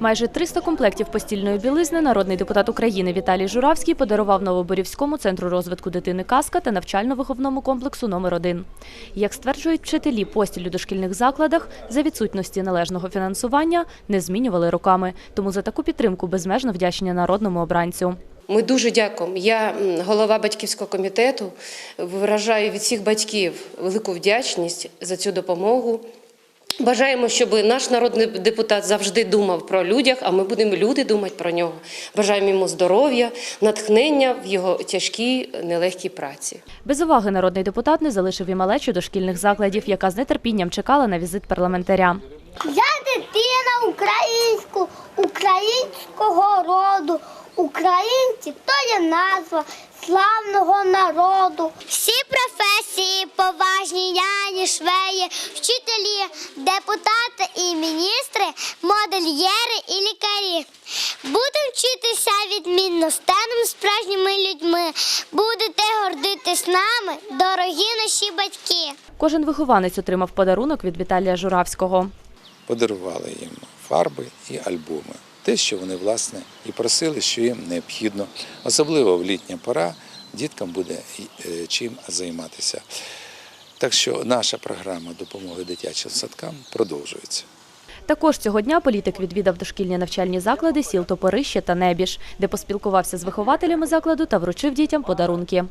Майже 300 комплектів постільної білизни народний депутат України Віталій Журавський подарував Новоборівському центру розвитку дитини «Казка» та навчально-виховному комплексу номер 1 Як стверджують вчителі, постіль у дошкільних закладах за відсутності належного фінансування не змінювали роками. Тому за таку підтримку безмежно вдячні народному обранцю. Ми дуже дякуємо. Я голова батьківського комітету. Виражаю від всіх батьків велику вдячність за цю допомогу. Бажаємо, щоб наш народний депутат завжди думав про людях, а ми будемо люди думати про нього. Бажаємо йому здоров'я, натхнення в його тяжкій нелегкій праці. Без уваги народний депутат не залишив і малечу дошкільних закладів, яка з нетерпінням чекала на візит парламентаря. Я дитина українську, українського роду. Українці то є назва славного народу. Всі професії поважні, яні, швеї, вчителі, депутати і міністри, модельєри і лікарі. Будемо вчитися відмінно, станемо справжніми людьми. Будете гордитись нами, дорогі наші батьки. Кожен вихованець отримав подарунок від Віталія Журавського. подарували їм фарби і альбоми. Те, що вони власне і просили, що їм необхідно, особливо в літня пора, діткам буде е, чим займатися. Так що наша програма допомоги дитячим садкам продовжується. Також цього дня політик відвідав дошкільні навчальні заклади сіл Топорище та Небіж, де поспілкувався з вихователями закладу та вручив дітям подарунки.